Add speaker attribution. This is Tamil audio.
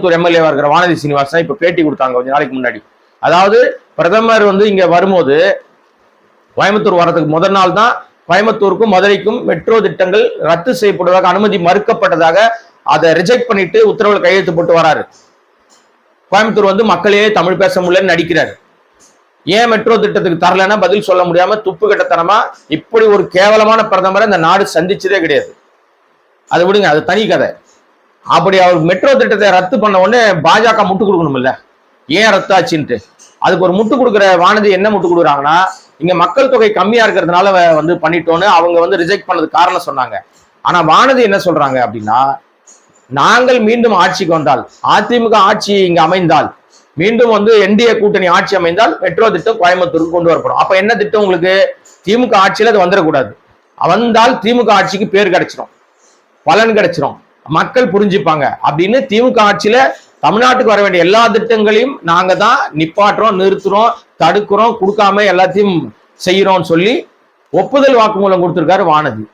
Speaker 1: கோயம்புத்தூர் எம்எல்ஏவா இருக்கிற வானதி சீனிவாசன் இப்ப பேட்டி கொடுத்தாங்க கொஞ்சம் நாளைக்கு முன்னாடி. அதாவது பிரதமர் வந்து இங்க வரும்போது கோயம்புத்தூர் வரதுக்கு முதல் நாள் தான் கோயம்புத்தூருக்கும் மதுரைக்கும் மெட்ரோ திட்டங்கள் ரத்து செய்யப்படுவதாக அனுமதி மறுக்கப்பட்டதாக அதை ரிஜெக்ட் பண்ணிட்டு உத்தரவுல கையெழுத்து போட்டு வராரு. கோயம்புத்தூர் வந்து மக்களே தமிழ் பேச முடியலன்னு நடிக்கிறாரு. ஏன் மெட்ரோ திட்டத்துக்கு தரலன்னா பதில் சொல்ல முடியாம துப்பு கட்டத்தனமா இப்படி ஒரு கேவலமான பிரதமரை இந்த நாடு சந்திச்சதே கிடையாது. அது விடுங்க அது தனி கதை. அப்படி அவர் மெட்ரோ திட்டத்தை ரத்து பண்ண உடனே பாஜக முட்டு கொடுக்கணும்ல. ஏன் ரத்து ஆச்சுன்ட்டு அதுக்கு ஒரு முட்டு கொடுக்குற வானதி என்ன முட்டு கொடுக்குறாங்கன்னா இங்க மக்கள் தொகை கம்மியா இருக்கிறதுனால வந்து பண்ணிட்டோன்னு அவங்க வந்து ரிஜெக்ட் பண்ணது காரணம் சொன்னாங்க. ஆனா வானதி என்ன சொல்றாங்க அப்படின்னா நாங்கள் மீண்டும் ஆட்சிக்கு வந்தால் அதிமுக ஆட்சி இங்க அமைந்தால் மீண்டும் வந்து என்டிஏ கூட்டணி ஆட்சி அமைந்தால் மெட்ரோ திட்டம் கோயம்புத்தூருக்கு கொண்டு வரப்படும். அப்ப என்ன திட்டம் உங்களுக்கு? திமுக ஆட்சியில் அது வந்துடக்கூடாது. வந்தால் திமுக ஆட்சிக்கு பேர் கிடைச்சிடும் பலன் கிடைச்சிரும். மக்கள் புரிஞ்சுப்பாங்க. அப்படின்னு திமுக ஆட்சியில தமிழ்நாட்டுக்கு வர வேண்டிய எல்லா திட்டங்களையும் நாங்க தான் நிப்பாட்டுறோம் நிறுத்துறோம் தடுக்கிறோம் கொடுக்காம எல்லாத்தையும் செய்யறோம்னு சொல்லி ஒப்புதல் வாக்குமூலம் கொடுத்திருக்காரு வானதி.